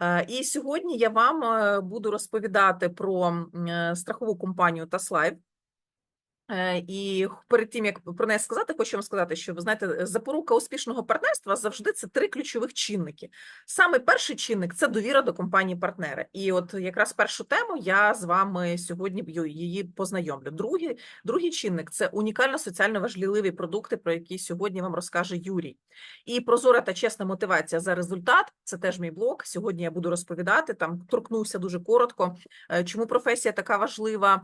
Е, І сьогодні я вам е, буду розповідати про е, страхову компанію Таслайв. Е, І перед тим як про неї сказати, хочу вам сказати, що ви знаєте, запорука успішного партнерства завжди це три ключових чинники. Саме перший чинник це довіра до компанії партнера. І от якраз першу тему я з вами сьогодні її познайомлю. Другий, другий чинник це унікально соціально важливі продукти, про які сьогодні вам розкаже Юрій. І прозора та чесна мотивація за результат це теж мій блог. Сьогодні я буду розповідати там, торкнуся дуже коротко, е, чому професія така важлива,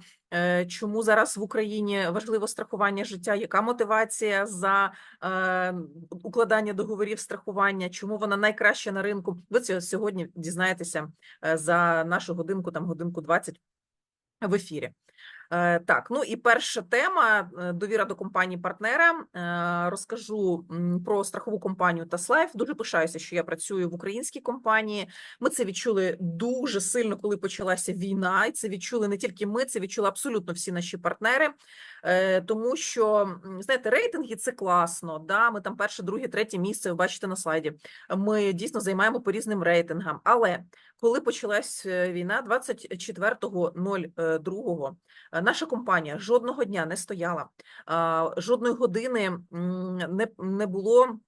чому зараз в Україні важливо страхування життя, яка мотивація за е, укладання договорів страхування, чому вона найкраща на ринку. Ви це сьогодні дізнаєтеся е, за нашу годинку, там годинку 20 в ефірі. Е, Так, ну і перша тема е, довіра до компанії партнера. Е, Розкажу про страхову компанію Таслайф. Дуже пишаюся, що я працюю в українській компанії. Ми це відчули дуже сильно, коли почалася війна, і це відчули не тільки ми, це відчули абсолютно всі наші партнери. Тому що знаєте, рейтинги це класно. Да, ми там перше, друге, третє місце. Ви бачите на слайді. Ми дійсно займаємо по різним рейтингам. Але коли почалась війна, 24.02, е, наша компанія жодного дня не стояла, жодної години не, не було.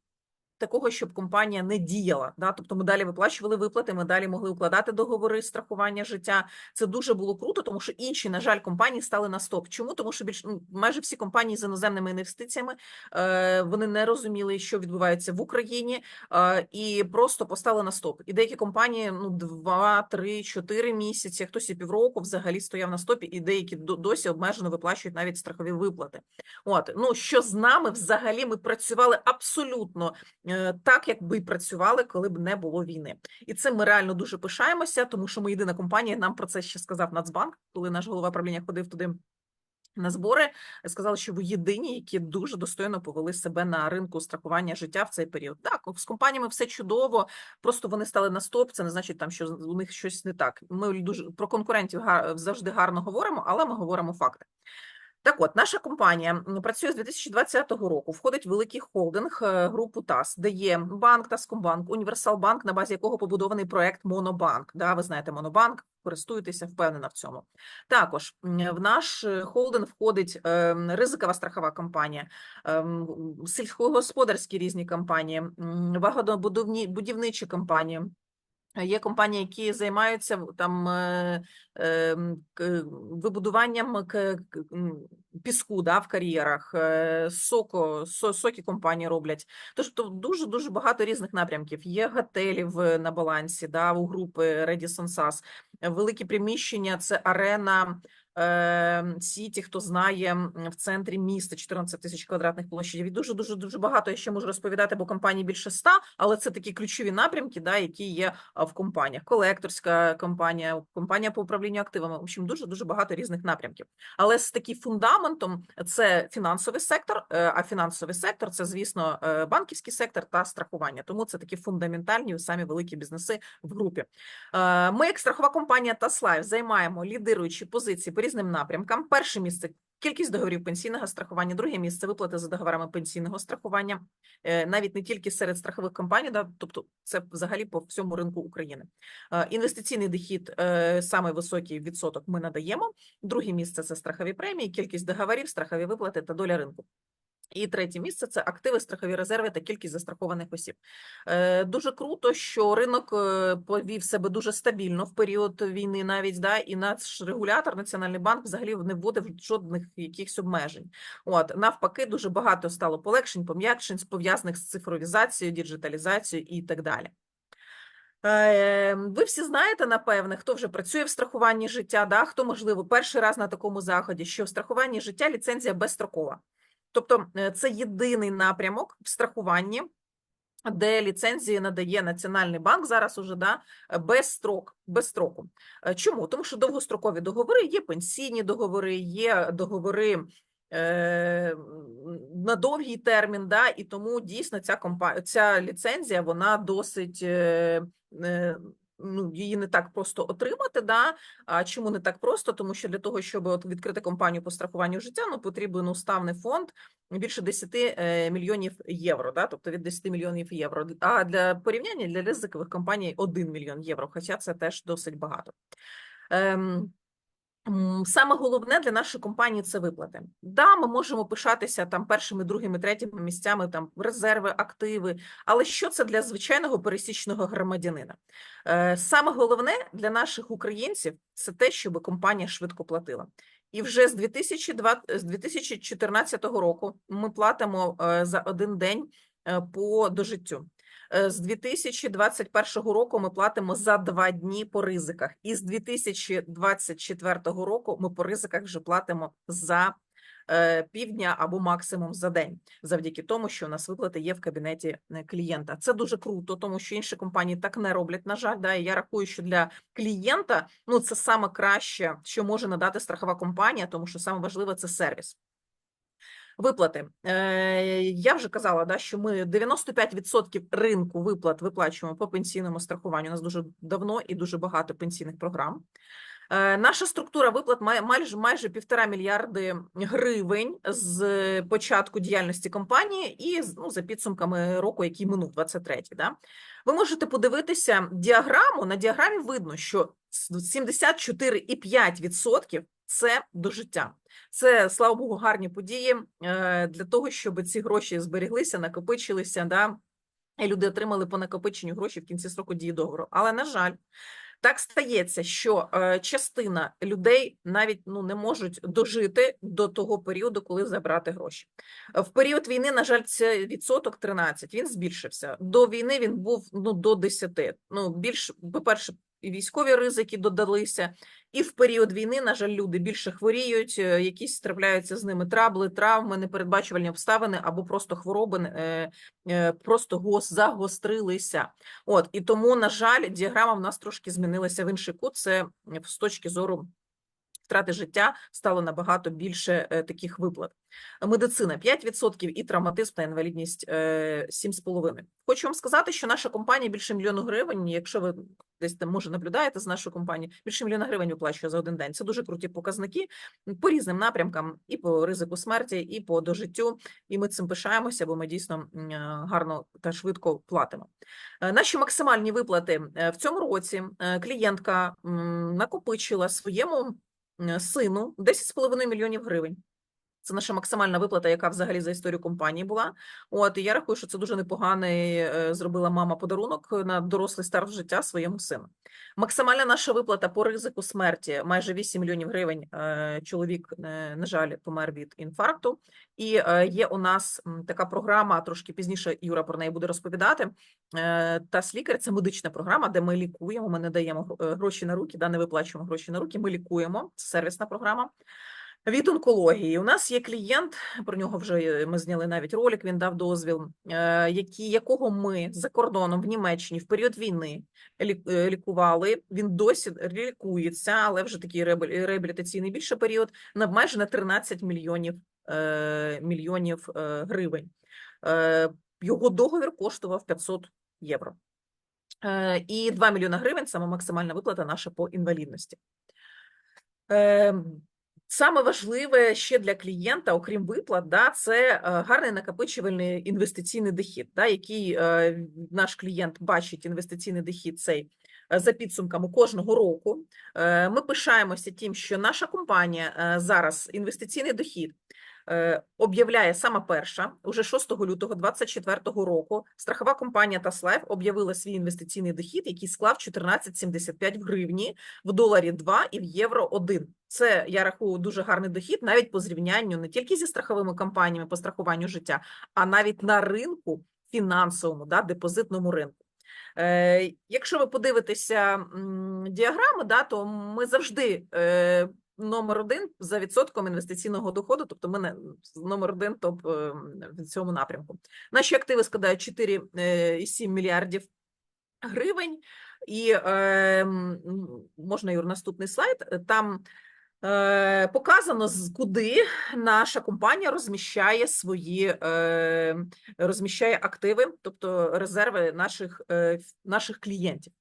Такого, щоб компанія не діяла, да, тобто ми далі виплачували виплати, ми далі могли укладати договори страхування життя. Це дуже було круто, тому що інші, на жаль, компанії стали на стоп. Чому? Тому що більш ну, майже всі компанії з іноземними інвестиціями е, вони не розуміли, що відбувається в Україні, е, і просто поставили на стоп. І деякі компанії ну два, три, чотири місяці, хтось і півроку взагалі стояв на стопі, і деякі досі обмежено виплачують навіть страхові виплати. От ну що з нами взагалі ми працювали абсолютно так, як би працювали, коли б не було війни. І цим ми реально дуже пишаємося, тому що ми єдина компанія. Нам про це ще сказав Нацбанк, коли наш голова правління ходив туди. На збори сказали, що ви єдині, які дуже достойно повели себе на ринку страхування життя в цей період. Так, з компаніями все чудово, просто вони стали на стоп. Це не значить там, що у них щось не так. Ми дуже про конкурентів завжди гарно говоримо, але ми говоримо факти. Так от, наша компанія працює з 2020 року. Входить великий холдинг е, групу ТАС, де є банк Таскомбанк, Універсалбанк, на базі якого побудований проект Монобанк. Да, ви знаєте, Монобанк, користуєтеся, впевнена в цьому. Також в наш е, холдинг входить е, ризикова страхова компанія, сільськогосподарські різні компанії, будівничі компанії. Є компанії, які займаються там е, е, к- вибудуванням піску да, в кар'єрах, е, соко, со- соки компанії роблять. Тож то дуже дуже багато різних напрямків. Є готелів на балансі, да, у групи Redison SAS. Великі приміщення це арена. Е, Сіті, хто знає, в центрі міста 14 тисяч квадратних площадів. І дуже дуже дуже багато я ще можу розповідати, бо компаній більше 100, але це такі ключові напрямки, да, які є в компаніях. Колекторська компанія, компанія по управлінню активами. В общем, дуже дуже багато різних напрямків. Але з таким фундаментом це фінансовий сектор. е, А фінансовий сектор це, звісно, е, банківський сектор та страхування. Тому це такі фундаментальні самі великі бізнеси в групі. Е, Ми, як страхова компанія Таслайв, займаємо лідируючі позиції по різним напрямкам. Перше місце. Кількість договорів пенсійного страхування, друге місце виплати за договорами пенсійного страхування, е, навіть не тільки серед страхових компаній, да, тобто це взагалі по всьому ринку України. Е, Інвестиційний дохід е, саме високий відсоток ми надаємо. Друге місце це страхові премії, кількість договорів, страхові виплати та доля ринку. І третє місце це активи, страхові резерви та кількість застрахованих осіб. Е, Дуже круто, що ринок е, повів себе дуже стабільно в період війни, навіть да, і наш регулятор, Національний банк, взагалі не вводив жодних якихось обмежень. От навпаки, дуже багато стало полегшень, пом'якшень пов'язаних з цифровізацією, діджиталізацією і так далі. Е, Ви всі знаєте, напевне, хто вже працює в страхуванні життя, да? хто, можливо, перший раз на такому заході, що в страхуванні життя ліцензія безстрокова. Тобто е, це єдиний напрямок в страхуванні, де ліцензії надає Національний банк зараз уже да, без строк, без строку. Е, Чому? Тому що довгострокові договори, є пенсійні договори, є договори е, на довгий термін, да, і тому дійсно ця компа... ця ліцензія вона досить ну, її не так просто отримати. Да? А чому не так просто? Тому що для того, щоб от відкрити компанію по страхуванню життя, ну потрібен уставний фонд більше 10 е, мільйонів євро, да? тобто від 10 мільйонів євро. А для порівняння для ризикових компаній 1 мільйон євро, хоча це теж досить багато. Ем, Саме головне для нашої компанії це виплати. Да, ми можемо пишатися там першими, другими, третіми місцями, там резерви, активи. Але що це для звичайного пересічного громадянина? Е, Саме головне для наших українців це те, щоб компанія швидко платила. І вже з 2020, з 2014 року ми платимо е, за один день е, по дожиттю. Е, З 2021 року ми платимо за два дні по ризиках, і з 2024 року ми по ризиках вже платимо за е, півдня або максимум за день, завдяки тому, що у нас виплати є в кабінеті е, клієнта. Це дуже круто, тому що інші компанії так не роблять. На жаль, да, і я рахую, що для клієнта ну це саме краще, що може надати страхова компанія, тому що саме важливе це сервіс. Виплати. Е, Я вже казала, да, що ми 95% ринку виплат виплачуємо по пенсійному страхуванню. У нас дуже давно і дуже багато пенсійних програм. Е, Наша структура виплат має майже майже півтора мільярди гривень з початку діяльності компанії і ну, за підсумками року, який минув 23-й. Да? Ви можете подивитися діаграму. На діаграмі видно, що с- 74,5% – це до життя. Це, слава Богу, гарні події е, для того, щоб ці гроші зберіглися, накопичилися, да, і люди отримали по накопиченню гроші в кінці строку дії договору. Але, на жаль, так стається, що е, частина людей навіть ну, не можуть дожити до того періоду, коли забрати гроші. Е, В період війни, на жаль, це відсоток 13, він збільшився. До війни він був ну, до 10. Ну, більш, по-перше, і військові ризики додалися, і в період війни, на жаль, люди більше хворіють, е, якісь трапляються з ними трабли, травми, непередбачувальні обставини або просто хвороби е, е, просто гос, загострилися. От і тому, на жаль, діаграма в нас трошки змінилася в інший кут. Це з точки зору втрати життя стало набагато більше е, таких виплат. Медицина 5% і травматизм та інвалідність е, 7,5%. Хочу вам сказати, що наша компанія більше мільйону гривень. Якщо ви десь там може наблюдаєте з нашою компанією, більше мільйона гривень виплачує за один день. Це дуже круті показники по різним напрямкам, і по ризику смерті, і по дожиттю. І ми цим пишаємося, бо ми дійсно е, гарно та швидко платимо. Е, Наші максимальні виплати е, в цьому році е, клієнтка накопичила своєму е, сину 10,5 мільйонів гривень. Це наша максимальна виплата, яка взагалі за історію компанії була. От і я рахую, що це дуже непоганий е, зробила мама подарунок на дорослий старт життя своєму сину. Максимальна наша виплата по ризику смерті майже 8 мільйонів гривень. Е, Чоловік, е, на жаль, помер від інфаркту. І е, є у нас така програма, трошки пізніше Юра про неї буде розповідати. Е, Тас лікар це медична програма, де ми лікуємо. Ми не даємо е, гроші на руки, да, не виплачуємо гроші на руки. Ми лікуємо. Це сервісна програма. Від онкології у нас є клієнт, про нього вже е, ми зняли навіть ролик. Він дав дозвіл, е, які, якого ми за кордоном в Німеччині в період війни е, лікували. Він досі лікується, але вже такий реабілітаційний більше період на майже на 13 мільйонів мільйонів гривень. Його договір коштував 500 євро. І 2 мільйона гривень саме максимальна виплата наша по інвалідності. Саме важливе ще для клієнта, окрім виплат, да, це е, гарний накопичувальний інвестиційний дохід, да, який е, наш клієнт бачить інвестиційний дохід цей е, за підсумками кожного року. Ми пишаємося тим, що наша компанія зараз інвестиційний дохід об'являє саме перша, уже 6 лютого 2024 року. Страхова компанія Таслайф об'явила свій інвестиційний дохід, який склав 14,75 в гривні, в доларі 2 і в євро 1. Це я рахую дуже гарний дохід, навіть по зрівнянню не тільки зі страховими компаніями по страхуванню життя, а навіть на ринку фінансовому, да, депозитному ринку. Е, якщо ви подивитеся діаграми, да, то ми завжди е, номер один за відсотком інвестиційного доходу, тобто ми не номер один топ е, в цьому напрямку. Наші активи складають 4,7 мільярдів гривень. І е, можна Юр, наступний слайд. Там е, показано, куди наша компанія розміщає свої е, розміщає активи, тобто резерви наших, е, наших клієнтів.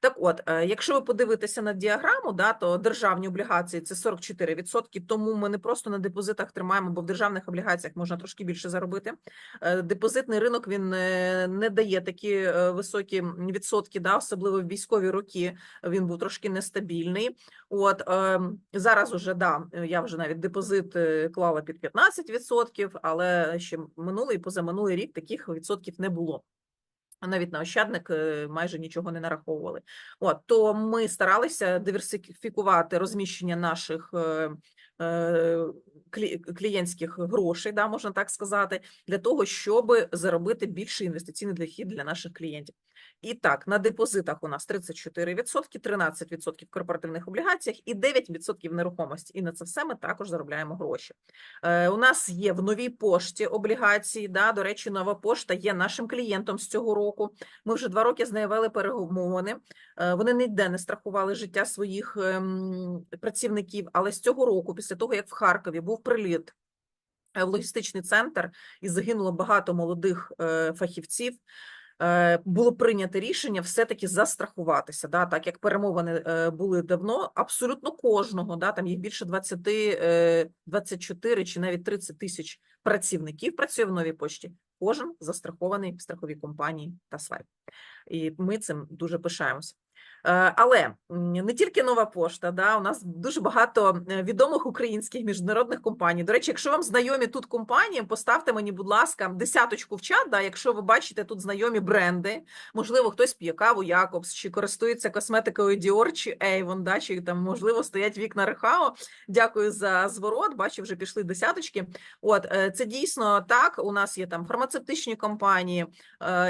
Так от, е, якщо ви подивитеся на діаграму, да, то державні облігації це 44%, тому ми не просто на депозитах тримаємо, бо в державних облігаціях можна трошки більше заробити. Е, Депозитний ринок він е, не дає такі високі відсотки, да, особливо в військові роки він був трошки нестабільний. От е, зараз уже да, я вже навіть депозит клала під 15%, але ще минулий позаминулий рік таких відсотків не було. А Навіть на Ощадник е, майже нічого не нараховували. От то ми старалися диверсифікувати розміщення наших е, клієнтських грошей, да, можна так сказати, для того, щоб заробити більший інвестиційний дохід для наших клієнтів. І так, на депозитах у нас 34%, 13% в корпоративних облігаціях і 9% в нерухомості. І на це все ми також заробляємо гроші. Е, У нас є в новій пошті облігації. Да, до речі, нова пошта є нашим клієнтом з цього року. Ми вже два роки з нею вели перемовини. Е, Вони ніде не страхували життя своїх ем, працівників. Але з цього року, після того як в Харкові був приліт е, в логістичний центр і загинуло багато молодих е, фахівців. е, Було прийнято рішення все-таки застрахуватися, да, так як перемовини були давно, абсолютно кожного, да, там їх більше 20, е, 24 чи навіть 30 тисяч працівників працює в новій пошті. Кожен застрахований в страховій компанії та свайп. І ми цим дуже пишаємося. Е, Але не тільки нова пошта, да, у нас дуже багато е, відомих українських міжнародних компаній. До речі, якщо вам знайомі тут компанії, поставте мені, будь ласка, десяточку в чат. Да, якщо ви бачите тут знайомі бренди, можливо, хтось п'є каву Якобс, чи користується косметикою Dior чи Avon, да, чи там можливо стоять вікна Рехао. Дякую за зворот. Бачу, вже пішли десяточки. От е, це дійсно так. У нас є там фармацевтичні компанії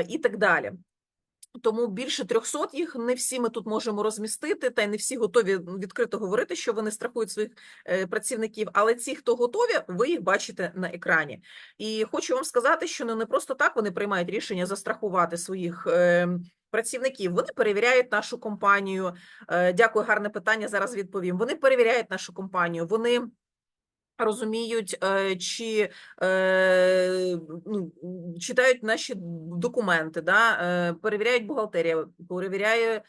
і так далі. Тому більше 300 їх не всі ми тут можемо розмістити, та й не всі готові відкрито говорити, що вони страхують своїх е, працівників. Але ці, хто готові, ви їх бачите на екрані. І хочу вам сказати, що ну, не просто так вони приймають рішення застрахувати своїх. е, Працівників вони перевіряють нашу компанію. Е, Дякую, гарне питання. Зараз відповім. Вони перевіряють нашу компанію. Вони розуміють, е, чи е, ну, читають наші документи, да, е, перевіряють бухгалтерія, перевіряє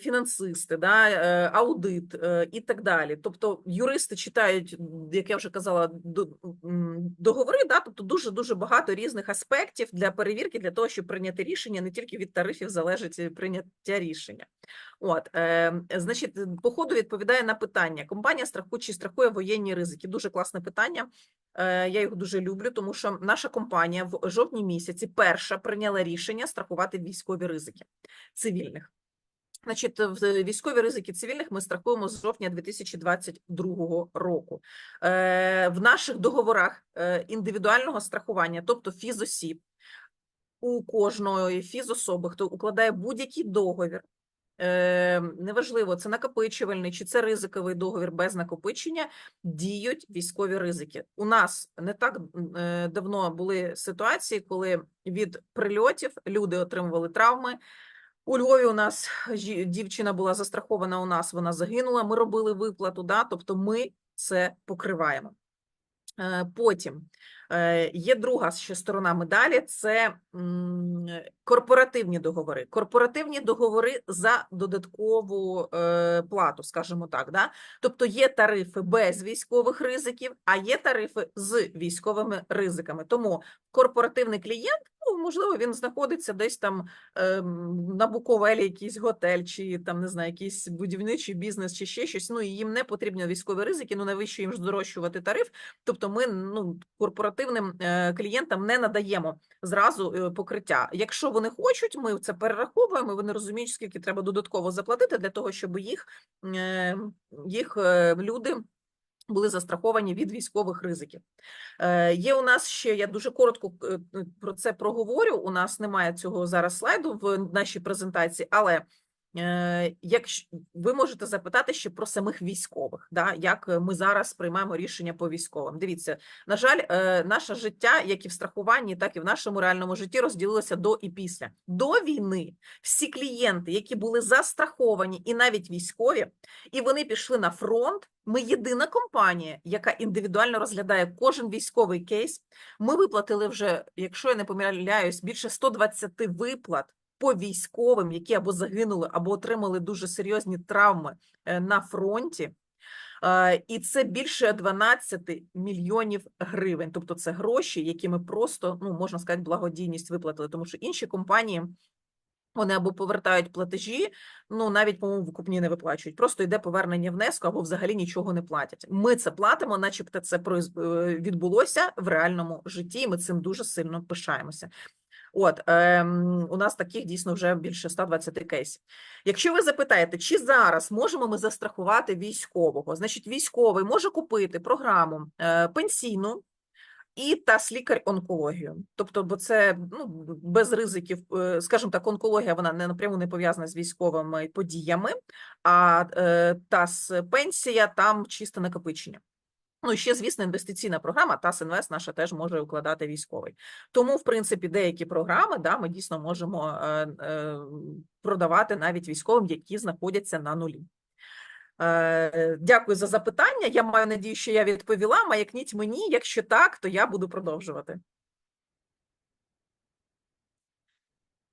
фінансисти, да, е, аудит і так далі. Тобто юристи читають, як я вже казала, до- договори, да, тобто дуже дуже багато різних аспектів для перевірки, для того, щоб прийняти рішення. Не тільки від тарифів залежить е, прийняття рішення. От, е, значить, по ходу відповідає на питання. Компанія страхує чи страхує воєнні ризики? Дуже класне питання. Е, я його дуже люблю, тому що наша компанія в жовтні місяці перша прийняла рішення страхувати військові ризики цивільних. Значить, в військові ризики цивільних ми страхуємо з жовтня 2022 року. Е, в наших договорах е, індивідуального страхування, тобто фізосіб, у кожної фізособи, хто укладає будь-який договір, е, неважливо, це накопичувальний чи це ризиковий договір без накопичення, діють військові ризики. У нас не так е, давно були ситуації, коли від прильотів люди отримували травми. У Львові у нас дівчина була застрахована. У нас вона загинула. Ми робили виплату. Да? Тобто, ми це покриваємо. Е, Потім е, є друга ще сторона медалі це корпоративні договори. Корпоративні договори за додаткову е, плату, скажімо так. Да? Тобто є тарифи без військових ризиків, а є тарифи з військовими ризиками. Тому корпоративний клієнт, можливо, він знаходиться десь там ем, на Буковелі якийсь готель, чи там не знаю, якийсь будівничий бізнес, чи ще щось. Ну і їм не потрібні військові ризики. Ну навіщо їм здорожчувати тариф? Тобто, ми ну корпоративним е, клієнтам не надаємо зразу е, покриття. Якщо вони хочуть, ми це перераховуємо. Вони розуміють, скільки треба додатково заплатити для того, щоб їх, е, їх е, люди. Були застраховані від військових ризиків. Е, є у нас ще, я дуже коротко е, про це проговорю. У нас немає цього зараз слайду в нашій презентації, але якщо ви можете запитати ще про самих військових, да, як ми зараз приймаємо рішення по військовим. Дивіться, на жаль, е, наше життя, як і в страхуванні, так і в нашому реальному житті, розділилося до і після. До війни всі клієнти, які були застраховані, і навіть військові, і вони пішли на фронт. Ми єдина компанія, яка індивідуально розглядає кожен військовий кейс. Ми виплатили вже, якщо я не помиляюсь, більше 120 виплат по військовим, які або загинули, або отримали дуже серйозні травми е, на фронті. Е, І це більше 12 мільйонів гривень. Тобто, це гроші, які ми просто ну можна сказати, благодійність виплатили, тому що інші компанії. Вони або повертають платежі, ну навіть по-моєму викупні не виплачують. Просто йде повернення внеску або взагалі нічого не платять. Ми це платимо, начебто це е, відбулося в реальному житті. і Ми цим дуже сильно пишаємося. От ем, у нас таких дійсно вже більше 120 кейсів. Якщо ви запитаєте, чи зараз можемо ми застрахувати військового, значить, військовий може купити програму е, пенсійну і тас лікар онкологію. Тобто, бо це ну без ризиків, е, скажімо так, онкологія вона не напряму не пов'язана з військовими подіями, а е, тас пенсія там чисте накопичення. Ну ще, звісно, інвестиційна програма ТАС Інвест наша теж може укладати військовий. Тому, в принципі, деякі програми да, ми дійсно можемо е, е, продавати навіть військовим, які знаходяться на нулі. Е, дякую за запитання. Я маю надію, що я відповіла. Маякніть мені. Якщо так, то я буду продовжувати.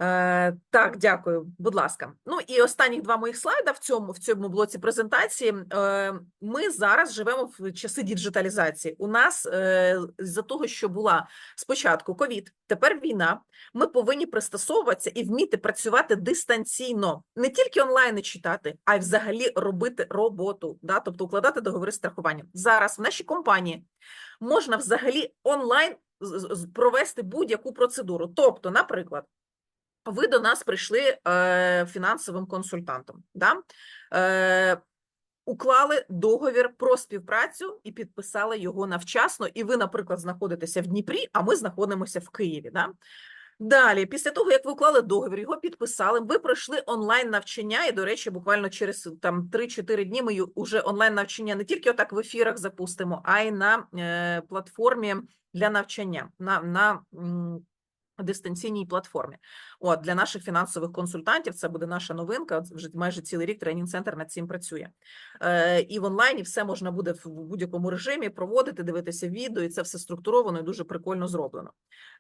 Е, так, дякую, будь ласка. Ну і останні два моїх слайда в цьому в цьому блоці презентації. Е, ми зараз живемо в часи діджиталізації. У нас е, з-за того, що була спочатку ковід, тепер війна. Ми повинні пристосовуватися і вміти працювати дистанційно, не тільки онлайн читати, а й взагалі робити роботу, да? тобто укладати договори страхування. Зараз в нашій компанії можна взагалі онлайн провести будь-яку процедуру. Тобто, наприклад ви до нас прийшли е, фінансовим консультантом, да? е, уклали договір про співпрацю і підписали його навчасно. І ви, наприклад, знаходитеся в Дніпрі, а ми знаходимося в Києві. Да? Далі, після того, як ви уклали договір, його підписали, ви пройшли онлайн навчання, і, до речі, буквально через там 3-4 дні ми вже онлайн навчання не тільки отак в ефірах запустимо, а й на е, платформі для навчання. на, на дистанційній платформі. От для наших фінансових консультантів це буде наша новинка. Вже майже цілий рік тренінг-центр над цим працює. Е, і в онлайні все можна буде в будь-якому режимі проводити, дивитися відео, і це все структуровано і дуже прикольно зроблено.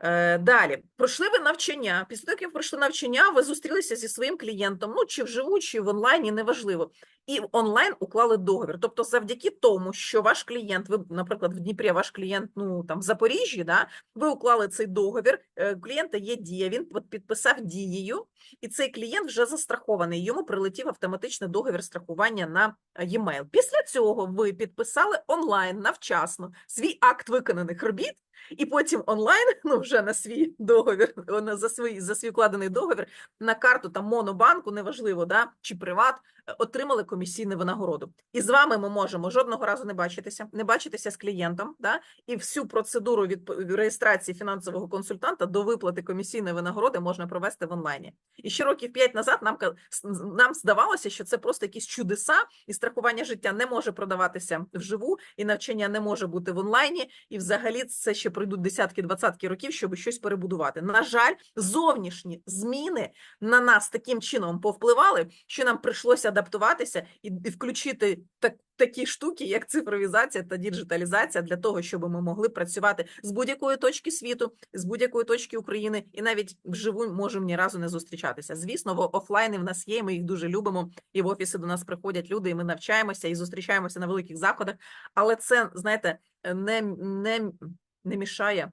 Е, далі пройшли ви навчання. Після того, як ви пройшли навчання, ви зустрілися зі своїм клієнтом. Ну чи вживу, чи в онлайні, неважливо. І онлайн уклали договір. Тобто, завдяки тому, що ваш клієнт, ви, наприклад, в Дніпрі, ваш клієнт, ну там в Запоріжжі, да, ви уклали цей договір. е, клієнта є дія, він підписав дією, і цей клієнт вже застрахований. Йому прилетів автоматичний договір страхування на е, e-mail. Після цього ви підписали онлайн навчасно свій акт виконаних робіт. І потім онлайн, ну вже на свій договір, за свій за свій укладений договір на карту там монобанку, неважливо, да чи приват, е, отримали комісійну винагороду. І з вами ми можемо жодного разу не бачитися, не бачитися з клієнтом, да, і всю процедуру від реєстрації фінансового консультанта до виплати комісійної винагороди можна провести в онлайні. І ще років п'ять назад нам нам здавалося, що це просто якісь чудеса, і страхування життя не може продаватися вживу, і навчання не може бути в онлайні. І взагалі це ще пройдуть десятки, двадцятки років, щоб щось перебудувати. На жаль, зовнішні зміни на нас таким чином повпливали, що нам прийшлося адаптуватися і, включити так, такі штуки, як цифровізація та діджиталізація, для того, щоб ми могли працювати з будь-якої точки світу, з будь-якої точки України, і навіть вживу можемо ні разу не зустрічатися. Звісно, в офлайни в нас є. Ми їх дуже любимо, і в офіси до нас приходять люди, і ми навчаємося і зустрічаємося на великих заходах. Але це знаєте, не, не, не мішає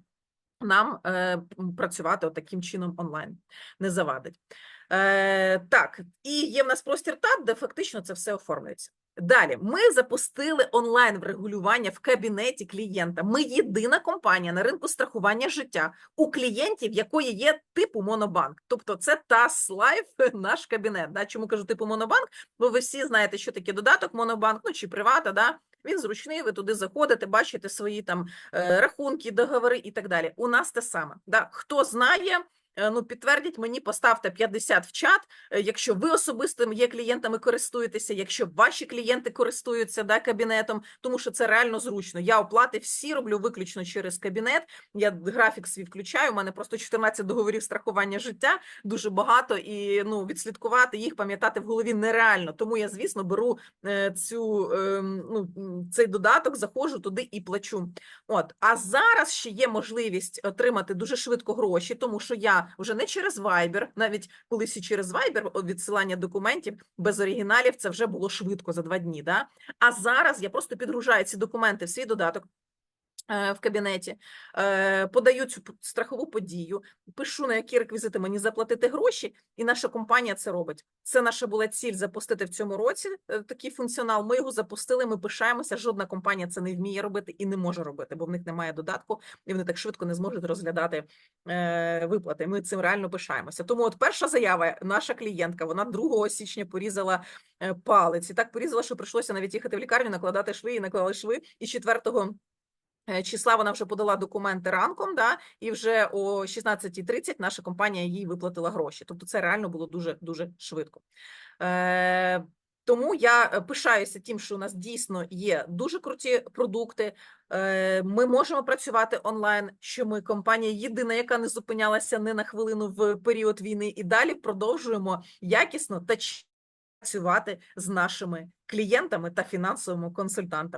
нам е, працювати от таким чином онлайн, не завадить. Е, так, і є в нас простір ТАП, де фактично це все оформлюється. Далі ми запустили онлайн врегулювання в кабінеті клієнта. Ми єдина компанія на ринку страхування життя у клієнтів, якої є типу Монобанк. Тобто це TAS Life, наш кабінет. Да? Чому кажу типу Монобанк? Бо ви всі знаєте, що таке додаток Монобанк, ну чи привата, да? Він зручний, ви туди заходите, бачите свої там е, рахунки, договори і так далі. У нас те саме. Да? Хто знає, ну підтвердіть мені, поставте 50 в чат. Е, Якщо ви особисто є клієнтами, користуєтеся, якщо ваші клієнти користуються да, кабінетом, тому що це реально зручно. Я оплати всі роблю виключно через кабінет. Я графік свій включаю. У мене просто 14 договорів страхування життя, дуже багато, і ну відслідкувати їх, пам'ятати в голові нереально. Тому я, звісно, беру е, цю ем, ну цей додаток, заходжу туди і плачу. От а зараз ще є можливість отримати дуже швидко гроші, тому що я вже не через Viber, навіть колись і через Viber відсилання документів без оригіналів, це вже було швидко за два дні. Да? А зараз я просто підгружаю ці документи в свій додаток. Е, В кабінеті е, подаю цю страхову подію, пишу на які реквізити мені заплатити гроші, і наша компанія це робить. Це наша була ціль запустити в цьому році е, такий функціонал. Ми його запустили. Ми пишаємося. Жодна компанія це не вміє робити і не може робити, бо в них немає додатку, і вони так швидко не зможуть розглядати е, виплати. Ми цим реально пишаємося. Тому, от перша заява, наша клієнтка, вона 2 січня порізала е, палець і так порізала, що прийшлося навіть їхати в лікарню, накладати шви і наклали шви. І 4 е, числа вона вже подала документи ранком, да, і вже о 16.30 наша компанія їй виплатила гроші. Тобто це реально було дуже дуже швидко. Е, тому я е, пишаюся тим, що у нас дійсно є дуже круті продукти. Е, Ми можемо працювати онлайн. Що ми компанія єдина, яка не зупинялася не на хвилину в період війни, і далі продовжуємо якісно та працювати з нашими клієнтами та фінансовими консультантами.